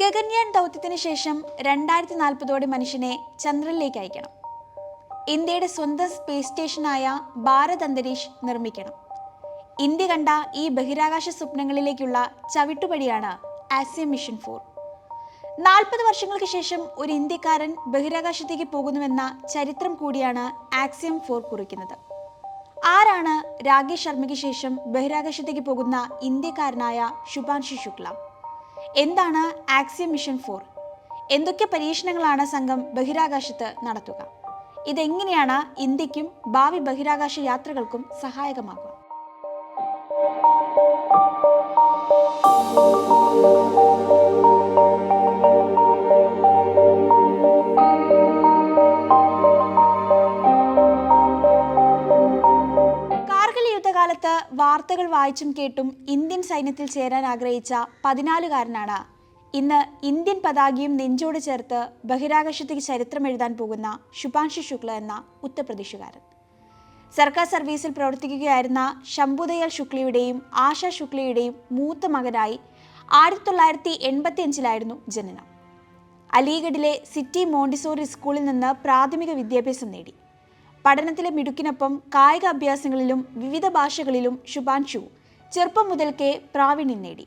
ഗഗൻയാൻ ദൗത്യത്തിന് ശേഷം രണ്ടായിരത്തി നാൽപ്പതോടെ മനുഷ്യനെ ചന്ദ്രനിലേക്ക് അയക്കണം. ഇന്ത്യയുടെ സ്വന്തം സ്പേസ് സ്റ്റേഷനായ ഭാരത് അന്തരീഷ് നിർമ്മിക്കണം. ഇന്ത്യ കണ്ട ഈ ബഹിരാകാശ സ്വപ്നങ്ങളിലേക്കുള്ള ചവിട്ടുപടിയാണ് ആസിയം മിഷൻ ഫോർ. നാൽപ്പത് വർഷങ്ങൾക്ക് ശേഷം ഒരു ഇന്ത്യക്കാരൻ ബഹിരാകാശത്തേക്ക് പോകുന്നുവെന്ന ചരിത്രം കൂടിയാണ് ആക്സിയം ഫോർ കുറിക്കുന്നത്. ആരാണ് രാകേഷ് ശർമ്മയ്ക്ക് ശേഷം ബഹിരാകാശത്തേക്ക് പോകുന്ന ഇന്ത്യക്കാരനായ ശുഭാൻഷി ശുക്ല? എന്താണ് ആക്സിയം മിഷൻ ഫോർ? എന്തൊക്കെ പരീക്ഷണങ്ങളാണ് സംഘം ബഹിരാകാശത്ത് നടത്തുക? ഇതെങ്ങനെയാണ് ഇന്ത്യക്കും ഭാവി ബഹിരാകാശ യാത്രകൾക്കും സഹായകമാകുക? കാർഗിൽ വാർത്തകൾ വായിച്ചും കേട്ടും ഇന്ത്യൻ സൈന്യത്തിൽ ചേരാൻ ആഗ്രഹിച്ച പതിനാലുകാരനാണ്. ഇന്ന് ഇന്ത്യൻ പതാകയും നെഞ്ചോട് ചേർത്ത് ബഹിരാകാശത്തേക്ക് ചരിത്രം എഴുതാൻ പോകുന്ന ശുഭാംശു ശുക്ല എന്ന ഉത്തർപ്രദേശുകാരൻ. സർക്കാർ സർവീസിൽ പ്രവർത്തിക്കുകയായിരുന്ന ശംഭുദയാൽ ശുക്ലയുടെയും ആശ ശുക്ലയുടെയും മൂത്ത മകനായി ആയിരത്തി തൊള്ളായിരത്തി എൺപത്തി അഞ്ചിലായിരുന്നു ജനനം. അലിഗഡിലെ സിറ്റി മോണ്ടിസോറി സ്കൂളിൽ നിന്ന് പ്രാഥമിക വിദ്യാഭ്യാസം നേടി. പഠനത്തിലെ മിടുക്കിനൊപ്പം കായിക അഭ്യാസങ്ങളിലും വിവിധ ഭാഷകളിലും ശുഭാൻഷു ചെറുപ്പം മുതൽക്കേ പ്രാവീണ്യം നേടി.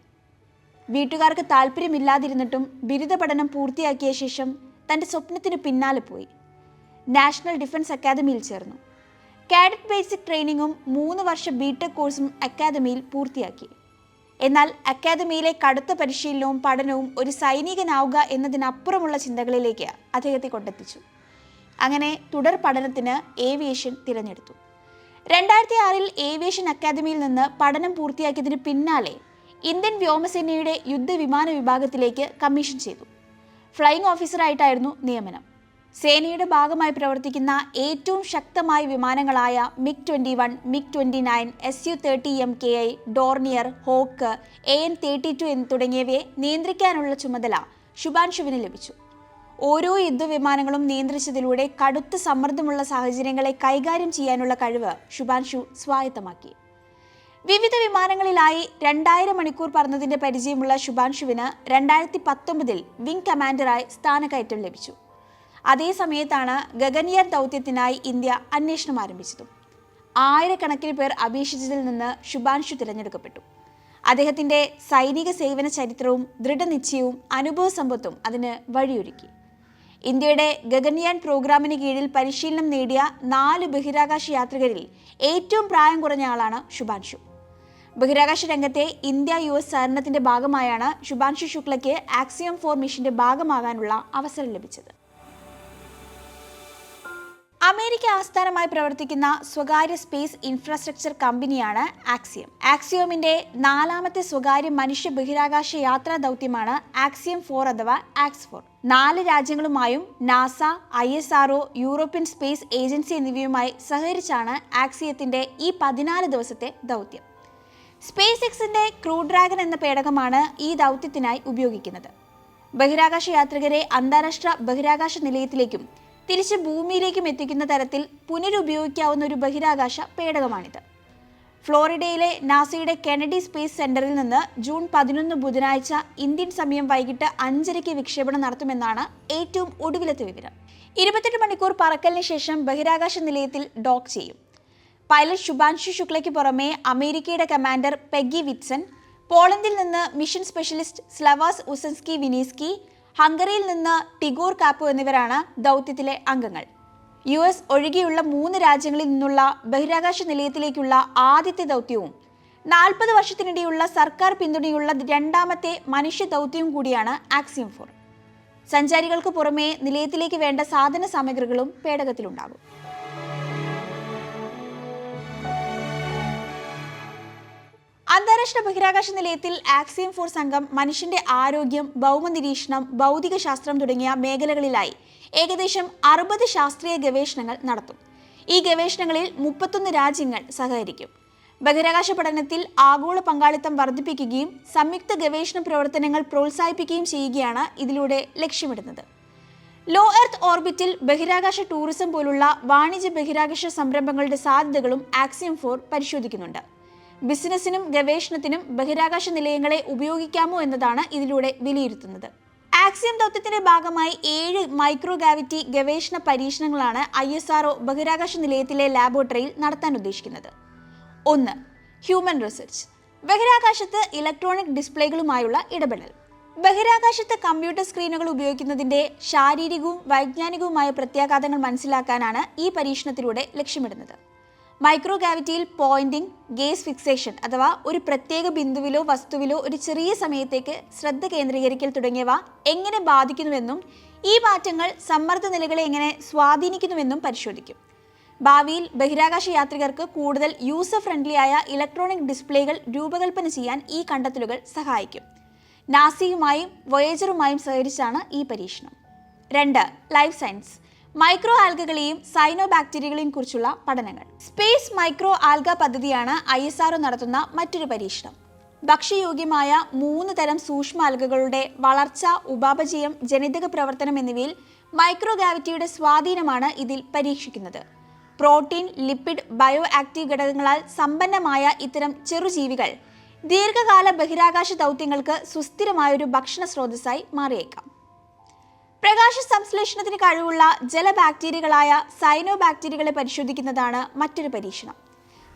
വീട്ടുകാർക്ക് താല്പര്യമില്ലാതിരുന്നിട്ടും ബിരുദ പഠനം പൂർത്തിയാക്കിയ ശേഷം തന്റെ സ്വപ്നത്തിന് പിന്നാലെ പോയി. നാഷണൽ ഡിഫൻസ് അക്കാദമിയിൽ ചേർന്നു. കാഡറ്റ് ബേസിക് ട്രെയിനിങ്ങും മൂന്ന് വർഷ ബിടെക് കോഴ്സും അക്കാദമിയിൽ പൂർത്തിയാക്കി. എന്നാൽ അക്കാദമിയിലെ കടുത്ത പരിശീലനവും പഠനവും ഒരു സൈനികനാവുക എന്നതിനപ്പുറമുള്ള ചിന്തകളിലേക്ക് അദ്ദേഹത്തെ കൊണ്ടെത്തിച്ചു. അങ്ങനെ തുടർ പഠനത്തിന് ഏവിയേഷൻ തിരഞ്ഞെടുത്തു. രണ്ടായിരത്തി ആറിൽ ഏവിയേഷൻ അക്കാദമിയിൽ നിന്ന് പഠനം പൂർത്തിയാക്കിയതിന് പിന്നാലെ ഇന്ത്യൻ വ്യോമസേനയുടെ യുദ്ധവിമാന വിഭാഗത്തിലേക്ക് കമ്മീഷൻ ചെയ്തു. ഫ്ലൈയിങ് ഓഫീസറായിട്ടായിരുന്നു നിയമനം. സേനയുടെ ഭാഗമായി പ്രവർത്തിക്കുന്ന ഏറ്റവും ശക്തമായ വിമാനങ്ങളായ MiG twenty one MiG twenty nine S U thirty M K I Dornier Hawk A N thirty two തുടങ്ങിയവയെ നിയന്ത്രിക്കാനുള്ള ചുമതല ശുഭാൻഷുവിന് ലഭിച്ചു. ഓരോ യുദ്ധവിമാനങ്ങളും നിയന്ത്രിച്ചതിലൂടെ കടുത്ത സമ്മർദ്ദമുള്ള സാഹചര്യങ്ങളെ കൈകാര്യം ചെയ്യാനുള്ള കഴിവ് ശുഭാൻഷു സ്വായത്തമാക്കി. വിവിധ വിമാനങ്ങളിലായി രണ്ടായിരം മണിക്കൂർ പറന്നതിന്റെ പരിചയമുള്ള ശുഭാൻഷുവിന് രണ്ടായിരത്തി പത്തൊമ്പതിൽ വിംഗ് കമാൻഡറായി സ്ഥാനക്കയറ്റം ലഭിച്ചു. അതേ സമയത്താണ് ഗഗൻയാൻ ദൗത്യത്തിനായി ഇന്ത്യ അന്വേഷണം ആരംഭിച്ചതും. ആയിരക്കണക്കിന് പേർ അപേക്ഷിച്ചതിൽ നിന്ന് ശുഭാൻഷു തിരഞ്ഞെടുക്കപ്പെട്ടു. അദ്ദേഹത്തിന്റെ സൈനിക സേവന ചരിത്രവും ദൃഢനിശ്ചയവും അനുഭവ സമ്പത്തും അതിന് വഴിയൊരുക്കി. ഇന്ത്യയുടെ ഗഗൻയാൻ പ്രോഗ്രാമിന് കീഴിൽ പരിശീലനം നേടിയ നാല് ബഹിരാകാശ യാത്രികരിൽ ഏറ്റവും പ്രായം കുറഞ്ഞ ആളാണ് ശുഭാൻഷു. ബഹിരാകാശ രംഗത്തെ ഇന്ത്യ യു എസ് സഹകരണത്തിന്റെ ഭാഗമായാണ് ശുഭാൻഷു ശുക്ലയ്ക്ക് ആക്സിയം ഫോർ മിഷന്റെ ഭാഗമാകാനുള്ള അവസരം ലഭിച്ചത്. അമേരിക്ക ആസ്ഥാനമായി പ്രവർത്തിക്കുന്ന സ്വകാര്യ സ്പേസ് ഇൻഫ്രാസ്ട്രക്ചർ കമ്പനിയാണ് ആക്സിയം. ആക്സിയോമിന്റെ നാലാമത്തെ സ്വകാര്യ മനുഷ്യ ബഹിരാകാശ യാത്രാ ദൗത്യമാണ് ആക്സിയം ഫോർ അഥവാ ആക്സ് ഫോർ. നാല് രാജ്യങ്ങളുമായും NASA I S RO European space agency എന്നിവയുമായി സഹകരിച്ചാണ് ആക്സിയത്തിന്റെ ഈ പതിനാല് ദിവസത്തെ ദൗത്യം. സ്പേസ് എക്സിന്റെ ക്രൂ ഡ്രാഗൺ എന്ന പേടകമാണ് ഈ ദൗത്യത്തിനായി ഉപയോഗിക്കുന്നത്. ബഹിരാകാശ യാത്രികരെ അന്താരാഷ്ട്ര ബഹിരാകാശ നിലയത്തിലേക്കും തിരിച്ച് ഭൂമിയിലേക്കും എത്തിക്കുന്ന തരത്തിൽ പുനരുപയോഗിക്കാവുന്ന ഒരു ബഹിരാകാശ പേടകമാണിത്. ഫ്ലോറിഡയിലെ നാസയുടെ കെനഡി സ്പേസ് സെന്ററിൽ നിന്ന് ജൂൺ പതിനൊന്ന് ബുധനാഴ്ച ഇന്ത്യൻ സമയം വൈകിട്ട് അഞ്ചരയ്ക്ക് വിക്ഷേപണം നടത്തുമെന്നാണ് ഏറ്റവും ഒടുവിലത്തെ വിവരം. ഇരുപത്തെട്ട് മണിക്കൂർ പറക്കലിന് ശേഷം ബഹിരാകാശ നിലയത്തിൽ ഡോക്ക് ചെയ്യും. പൈലറ്റ് ശുഭാൻഷു ശുക്ലയ്ക്ക് പുറമെ അമേരിക്കയുടെ കമാൻഡർ പെഗ്ഗി വിറ്റ്സൺ പോളണ്ടിൽ നിന്ന് മിഷൻ സ്പെഷ്യലിസ്റ്റ് സ്ലവാസ് ഉസൻസ്കി വിനീസ്കി ഹംഗറിയിൽ നിന്ന് ടിഗോർ കാപ്പു എന്നിവരാണ് ദൗത്യത്തിലെ അംഗങ്ങൾ. യു എസ് ഒഴികെയുള്ള മൂന്ന് രാജ്യങ്ങളിൽ നിന്നുള്ള ബഹിരാകാശ നിലയത്തിലേക്കുള്ള ആദ്യത്തെ ദൗത്യവും നാൽപ്പത് വർഷത്തിനിടെയുള്ള സർക്കാർ പിന്തുണയുള്ള രണ്ടാമത്തെ മനുഷ്യ ദൗത്യവും കൂടിയാണ് ആക്സിയം ഫോർ. സഞ്ചാരികൾക്ക് പുറമേ നിലയത്തിലേക്ക് വേണ്ട സാധന സാമഗ്രികളും പേടകത്തിലുണ്ടാകും. അന്താരാഷ്ട്ര ബഹിരാകാശ നിലയത്തിൽ ആക്സിയം ഫോർ സംഘം മനുഷ്യന്റെ ആരോഗ്യം ഭൗമ നിരീക്ഷണം ഭൗതിക ശാസ്ത്രം തുടങ്ങിയ മേഖലകളിലായി ഏകദേശം അറുപത് ശാസ്ത്രീയ ഗവേഷണങ്ങൾ നടത്തും. ഈ ഗവേഷണങ്ങളിൽ മുപ്പത്തൊന്ന് രാജ്യങ്ങൾ സഹകരിക്കും. ബഹിരാകാശ പഠനത്തിൽ ആഗോള പങ്കാളിത്തം വർദ്ധിപ്പിക്കുകയും സംയുക്ത ഗവേഷണ പ്രവർത്തനങ്ങൾ പ്രോത്സാഹിപ്പിക്കുകയും ചെയ്യുകയാണ് ഇതിലൂടെ ലക്ഷ്യമിടുന്നത്. ലോ എർത്ത് ഓർബിറ്റിൽ ബഹിരാകാശ ടൂറിസം പോലുള്ള വാണിജ്യ ബഹിരാകാശ സംരംഭങ്ങളുടെ സാധ്യതകളും ആക്സിയം ഫോർ പരിശോധിക്കുന്നുണ്ട്. ബിസിനസ്സിനും ഗവേഷണത്തിനും ബഹിരാകാശ നിലയങ്ങളെ ഉപയോഗിക്കാമോ എന്നതാണ് ഇതിലൂടെ വിലയിരുത്തുന്നത്. ആക്സിയം ദൗത്യത്തിന്റെ ഭാഗമായി ഏഴ് മൈക്രോ ഗ്രാവിറ്റി ഗവേഷണ പരീക്ഷണങ്ങളാണ് ഐ എസ് ആർഒ ബഹിരാകാശ നിലയത്തിലെ ലാബോറട്ടറിയിൽ നടത്താൻ ഉദ്ദേശിക്കുന്നത്. ഒന്ന് ഹ്യൂമൻ റിസർച്ച് ബഹിരാകാശത്ത് ഇലക്ട്രോണിക് ഡിസ്പ്ലേകളുമായുള്ള ഇടപെടൽ. ബഹിരാകാശത്ത് കമ്പ്യൂട്ടർ സ്ക്രീനുകൾ ഉപയോഗിക്കുന്നതിന്റെ ശാരീരികവും വൈജ്ഞാനികവുമായ പ്രത്യാഘാതങ്ങൾ മനസ്സിലാക്കാനാണ് ഈ പരീക്ഷണത്തിലൂടെ ലക്ഷ്യമിടുന്നത്. മൈക്രോ ഗ്രാവിറ്റിയിൽ പോയിന്റിംഗ് ഗേസ് ഫിക്സേഷൻ അഥവാ ഒരു പ്രത്യേക ബിന്ദുവിലോ വസ്തുവിലോ ഒരു ചെറിയ സമയത്തേക്ക് ശ്രദ്ധ കേന്ദ്രീകരിക്കൽ തുടങ്ങിയവ എങ്ങനെ ബാധിക്കുന്നുവെന്നും ഈ മാറ്റങ്ങൾ സമ്മർദ്ദ നിലകളെ എങ്ങനെ സ്വാധീനിക്കുന്നുവെന്നും പരിശോധിക്കും. ഭാവിയിൽ ബഹിരാകാശ യാത്രികർക്ക് കൂടുതൽ യൂസർ ഫ്രണ്ട്ലിയായ ഇലക്ട്രോണിക് ഡിസ്പ്ലേകൾ രൂപകൽപ്പന ചെയ്യാൻ ഈ കണ്ടെത്തലുകൾ സഹായിക്കും. നാസിയുമായും വോയേജറുമായും സഹകരിച്ചാണ് ഈ പരീക്ഷണം. രണ്ട് ലൈഫ് സയൻസ് മൈക്രോ ആൽഗകളെയും സൈനോ ബാക്ടീരിയകളെയും കുറിച്ചുള്ള പഠനങ്ങൾ. സ്പേസ് മൈക്രോ ആൽഗ പദ്ധതിയാണ് ഐ എസ് ആർഒ നടത്തുന്ന മറ്റൊരു പരീക്ഷണം. ഭക്ഷ്യയോഗ്യമായ മൂന്ന് തരം സൂക്ഷ്മ ആൽഗകളുടെ വളർച്ച ഉപാപചയം ജനിതക പ്രവർത്തനം എന്നിവയിൽ മൈക്രോ ഗ്രാവിറ്റിയുടെ സ്വാധീനമാണ് ഇതിൽ പരീക്ഷിക്കുന്നത്. പ്രോട്ടീൻ ലിപ്പിഡ് ബയോ ആക്റ്റീവ് ഘടകങ്ങളാൽ സമ്പന്നമായ ഇത്തരം ചെറുജീവികൾ ദീർഘകാല ബഹിരാകാശ ദൗത്യങ്ങൾക്ക് സുസ്ഥിരമായൊരു ഭക്ഷണ സ്രോതസ്സായി മാറിയേക്കാം. പ്രകാശ സംശ്ലേഷണത്തിന് കഴിവുള്ള ജലബാക്ടീരിയകളായ സൈനോ ബാക്ടീരിയകളെ പരിശോധിക്കുന്നതാണ് മറ്റൊരു പരീക്ഷണം.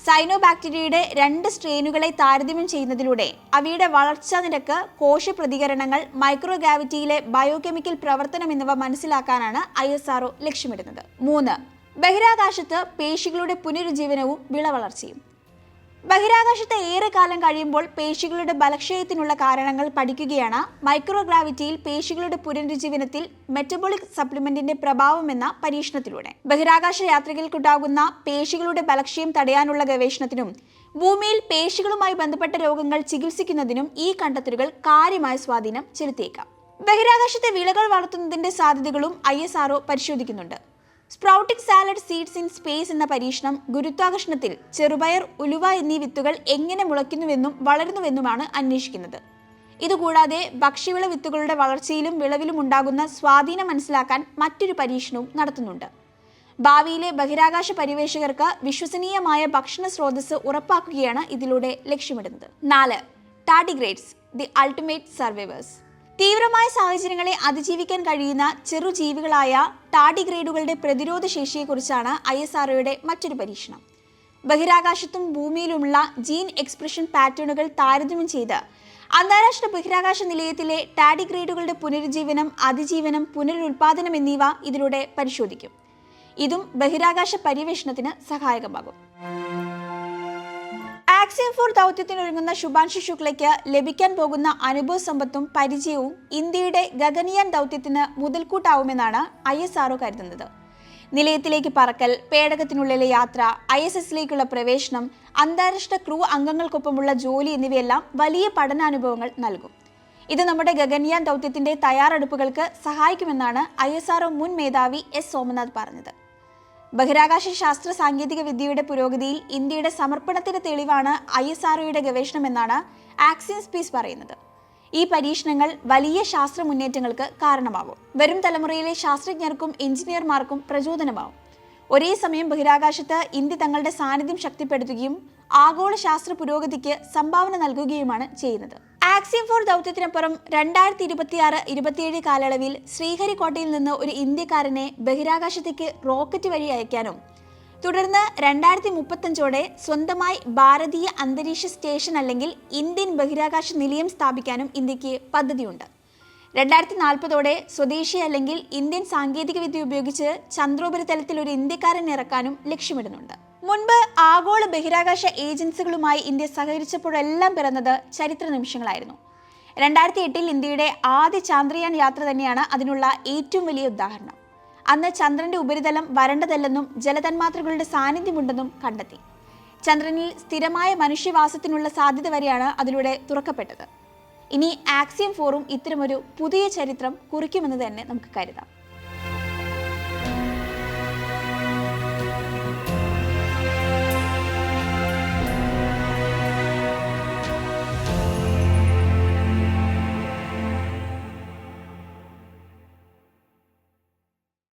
സൈനോ ബാക്ടീരിയയുടെ രണ്ട് സ്ട്രെയിനുകളെ താരതമ്യം ചെയ്യുന്നതിലൂടെ അവയുടെ വളർച്ചാ നിരക്ക് കോശ പ്രതികരണങ്ങൾ മൈക്രോ ഗ്രാവിറ്റിയിലെ ബയോകെമിക്കൽ പ്രവർത്തനം എന്നിവ മനസ്സിലാക്കാനാണ് ഐ എസ് ആർഒ ലക്ഷ്യമിടുന്നത്. മൂന്ന് ബഹിരാകാശത്ത് പേശികളുടെ പുനരുജ്ജീവനവും വിളവളർച്ചയും. ബഹിരാകാശത്ത് ഏറെ കാലം കഴിയുമ്പോൾ പേശികളുടെ ബലക്ഷയത്തിനുള്ള കാരണങ്ങൾ പഠിക്കുകയാണ്. മൈക്രോ ഗ്രാവിറ്റിയിൽ പേശികളുടെ പുനരുജ്ജീവനത്തിൽ മെറ്റബോളിക് സപ്ലിമെന്റിന്റെ പ്രഭാവം എന്ന പരീക്ഷണത്തിലൂടെ. ബഹിരാകാശ യാത്രികൾക്കുണ്ടാകുന്ന പേശികളുടെ ബലക്ഷയം തടയാനുള്ള ഗവേഷണത്തിനും ഭൂമിയിൽ പേശികളുമായി ബന്ധപ്പെട്ട രോഗങ്ങൾ ചികിത്സിക്കുന്നതിനും ഈ കണ്ടെത്തലുകൾ കാര്യമായ സ്വാധീനം ചെലുത്തിയേക്കാം. ബഹിരാകാശത്തെ വിളകൾ വളർത്തുന്നതിന്റെ സാധ്യതകളും ഐ പരിശോധിക്കുന്നുണ്ട്. Sprouting salad seeds in space എന്ന പരീക്ഷണം ഗുരുത്വാകർഷണത്തിൽ ചെറുപയർ ഉലുവ എന്നീ വിത്തുകൾ എങ്ങനെ മുളയ്ക്കുന്നുവെന്നും വളരുന്നുവെന്നുമാണ് അന്വേഷിക്കുന്നത്. ഇതുകൂടാതെ ഭക്ഷ്യവിള വിത്തുകളുടെ വളർച്ചയിലും വിളവിലും ഉണ്ടാകുന്ന സ്വാധീനം മനസ്സിലാക്കാൻ മറ്റൊരു പരീക്ഷണവും നടത്തുന്നുണ്ട്. ഭാവിയിലെ ബഹിരാകാശ പരിവേഷകർക്ക് വിശ്വസനീയമായ ഭക്ഷണ സ്രോതസ് ഉറപ്പാക്കുകയാണ് ഇതിലൂടെ ലക്ഷ്യമിടുന്നത്. നാല് ടാഡിഗ്രേറ്റ്സ് ദി അൾട്ടിമേറ്റ് സർവൈവേഴ്സ് തീവ്രമായ സാഹചര്യങ്ങളെ അതിജീവിക്കാൻ കഴിയുന്ന ചെറുജീവികളായ ടാഡിഗ്രേഡുകളുടെ പ്രതിരോധ ശേഷിയെക്കുറിച്ചാണ് ഐ എസ് ആർഒയുടെ മറ്റൊരു പരീക്ഷണം. ബഹിരാകാശത്തും ഭൂമിയിലുമുള്ള ജീൻ എക്സ്പ്രഷൻ പാറ്റേണുകൾ താരതമ്യം ചെയ്ത് അന്താരാഷ്ട്ര ബഹിരാകാശ നിലയത്തിലെ ടാഡിഗ്രേഡുകളുടെ പുനരുജ്ജീവനം അതിജീവനം പുനരുൽപാദനം എന്നിവ ഇതിലൂടെ പരിശോധിക്കും. ഇതും ബഹിരാകാശ പര്യവേഷണത്തിന് സഹായകമാകും. ആക്സിയം ഫോർ ദൗത്യത്തിനൊരുങ്ങുന്ന ശുഭാൻഷു ശുക്ലയ്ക്ക് ലഭിക്കാൻ പോകുന്ന അനുഭവ സമ്പത്തും പരിചയവും ഇന്ത്യയുടെ ഗഗനിയാൻ ദൗത്യത്തിന് മുതൽക്കൂട്ടാവുമെന്നാണ് ഐ എസ് ആർഒ കരുതുന്നത്. നിലയത്തിലേക്ക് പറക്കൽ പേടകത്തിനുള്ളിലെ യാത്ര ഐ എസ് എസിലേക്കുള്ള പ്രവേശനം അന്താരാഷ്ട്ര ക്രൂ അംഗങ്ങൾക്കൊപ്പമുള്ള ജോലി എന്നിവയെല്ലാം വലിയ പഠനാനുഭവങ്ങൾ നൽകും. ഇത് നമ്മുടെ ഗഗൻയാൻ ദൗത്യത്തിന്റെ തയ്യാറെടുപ്പുകൾക്ക് സഹായിക്കുമെന്നാണ് ഐ എസ് ആർഒ മുൻ മേധാവി എസ് സോമനാഥ് പറഞ്ഞത്. ബഹിരാകാശ ശാസ്ത്ര സാങ്കേതിക വിദ്യയുടെ പുരോഗതിയിൽ ഇന്ത്യയുടെ സമർപ്പണത്തിന് തെളിവാണ് ഐ എസ് ആർഒയുടെ ഗവേഷണമെന്നാണ് ആക്സിൻ സ്പീസ് പറയുന്നത്. ഈ പരീക്ഷണങ്ങൾ വലിയ ശാസ്ത്ര മുന്നേറ്റങ്ങൾക്ക് കാരണമാവും. വരും തലമുറയിലെ ശാസ്ത്രജ്ഞർക്കും എഞ്ചിനീയർമാർക്കും പ്രചോദനമാവും. ഒരേ സമയം ബഹിരാകാശത്ത് ഇന്ത്യ തങ്ങളുടെ സാന്നിധ്യം ശക്തിപ്പെടുത്തുകയും ആഗോള ശാസ്ത്ര പുരോഗതിക്ക് സംഭാവന നൽകുകയുമാണ് ചെയ്യുന്നത്. ആക്സിയം ഫോർ ദൗത്യത്തിനപ്പുറം രണ്ടായിരത്തി ഇരുപത്തിയാറ് ഇരുപത്തിയേഴ് കാലയളവിൽ ശ്രീഹരിക്കോട്ടയിൽ നിന്ന് ഒരു ഇന്ത്യക്കാരനെ ബഹിരാകാശത്തേക്ക് റോക്കറ്റ് വഴി അയക്കാനും. തുടർന്ന് രണ്ടായിരത്തി മുപ്പത്തഞ്ചോടെ സ്വന്തമായി ഭാരതീയ അന്തരീക്ഷ സ്റ്റേഷൻ അല്ലെങ്കിൽ ഇന്ത്യൻ ബഹിരാകാശ നിലയം സ്ഥാപിക്കാനും ഇന്ത്യയ്ക്ക് പദ്ധതിയുണ്ട്. രണ്ടായിരത്തി നാൽപ്പതോടെ സ്വദേശി അല്ലെങ്കിൽ ഇന്ത്യൻ സാങ്കേതികവിദ്യ ഉപയോഗിച്ച് ചന്ദ്രോപരിതലത്തിൽ ഒരു ഇന്ത്യക്കാരൻ ഇറക്കാനും ലക്ഷ്യമിടുന്നുണ്ട്. മുൻപ് ആഗോള ബഹിരാകാശ ഏജൻസികളുമായി ഇന്ത്യ സഹകരിച്ചപ്പോഴെല്ലാം പിറന്നത് ചരിത്ര നിമിഷങ്ങളായിരുന്നു. രണ്ടായിരത്തി എട്ടിൽ ഇന്ത്യയുടെ ആദ്യ ചാന്ദ്രയാൻ യാത്ര തന്നെയാണ് അതിനുള്ള ഏറ്റവും വലിയ ഉദാഹരണം. അന്ന് ചന്ദ്രന്റെ ഉപരിതലം വരണ്ടതല്ലെന്നും ജലതന്മാത്രകളുടെ സാന്നിധ്യമുണ്ടെന്നും കണ്ടെത്തി. ചന്ദ്രനിൽ സ്ഥിരമായ മനുഷ്യവാസത്തിനുള്ള സാധ്യത വരെയാണ് അതിലൂടെ തുറക്കപ്പെട്ടത്. ഇനി ആക്സിയം ഫോറും ഇത്തരമൊരു പുതിയ ചരിത്രം കുറിക്കുമെന്ന് തന്നെ നമുക്ക് കരുതാം.